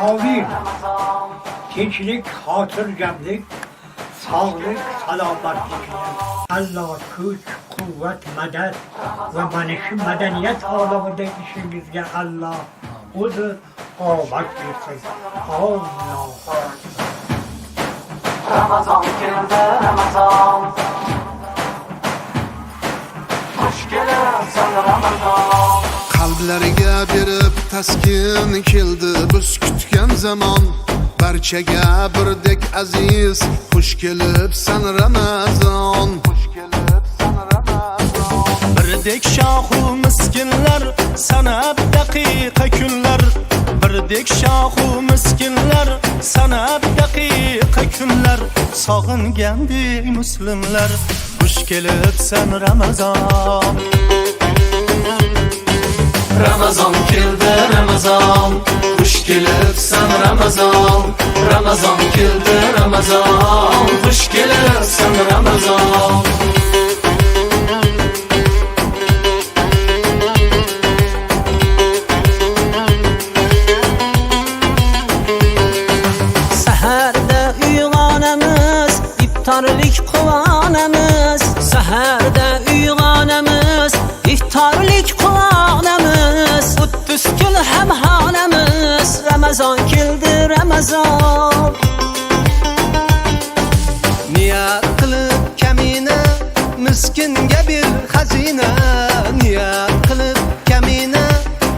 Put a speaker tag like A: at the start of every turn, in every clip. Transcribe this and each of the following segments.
A: Amin. Gençlik, hatırcamlık, sağlık, diliyorum. Allah güç, kuvvet, medet ve manişi medeniyet aleminde işinizde Allah odur, kuvvet versin. Allah.
B: Ramazan geldi Ramazan Hoş gelersen Ramazan
C: qalblariga berib taskin keldi biz kutgan zamon barchaga birdek aziz xush kelibsan ramazon xush kelibsan ramazon
D: birdek shohu miskinlar sanab daqiqa kunlar birdek shohu miskinlar sanab daqiqa kunlar sog'ingandek muslimlar xush kelibsan ramazon
B: Ramazan geldi Ramazan. Hoş gelirsen Ramazan. Ramazan geldi Ramazan. Hoş gelirsen Ramazan
E: Ramazan kildi Ramazan.
D: Niyat qilib kamina miskinga bir xazina niyat qilib kamina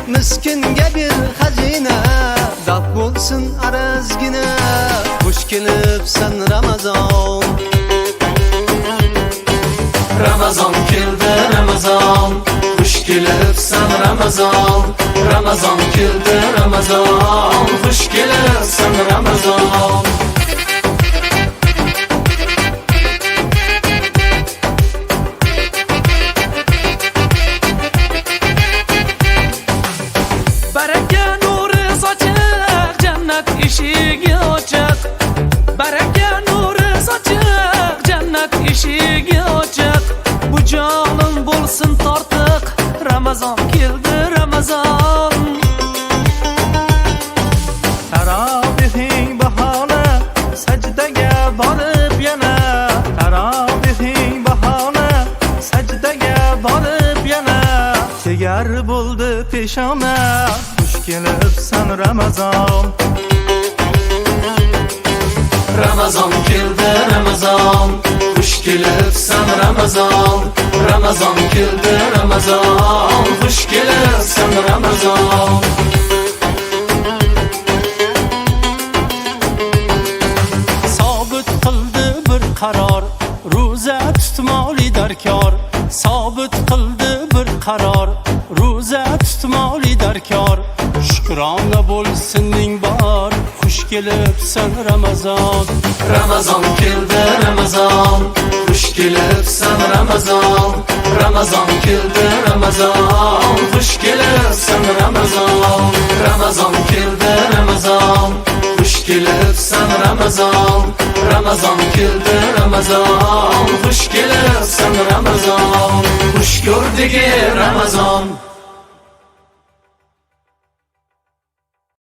D: miskinga bir xazina dod bo'lsin arazgina xush kelibsan ramazon
B: Ramazan. Geldi Ramazan. Hoş gelirsen Ramazan. Ramazan geldi Ramazan
F: eshigi ochiq Baraka nuri sochiq jannat eshigi ochiq Bu jonim bo'lsin tortiq Ramazon keldi Ramazon
D: tarovihing bahona sajdaga borib yana tarovihing bahona sajdaga borib yana tegar bo'ldi peshona xush kelibsan ramazon
B: Ramazan geldi Ramazan. Hoş gelirsen Ramazan. Ramazan geldi Ramazan. Hoş gelirsen Ramazan.
D: Sobit qildi bir qaror ro'za tutmoli darkor sobit qildi bir qaror ro'za tutmoli darkor shukrona bo'lsin ding bor xush kelibsan ramazon
B: Ramazan. Geldi Ramazan. Hoş gelirsen Ramazan. Ramazan geldi Ramazan. Hoş gelirsen Ramazan. Ramazan geldi Ramazan. Hoş gelirsen Ramazan. Ramazan geldi Ramazan. Hoş gelirsen Ramazan. Hoş gördük Ramazan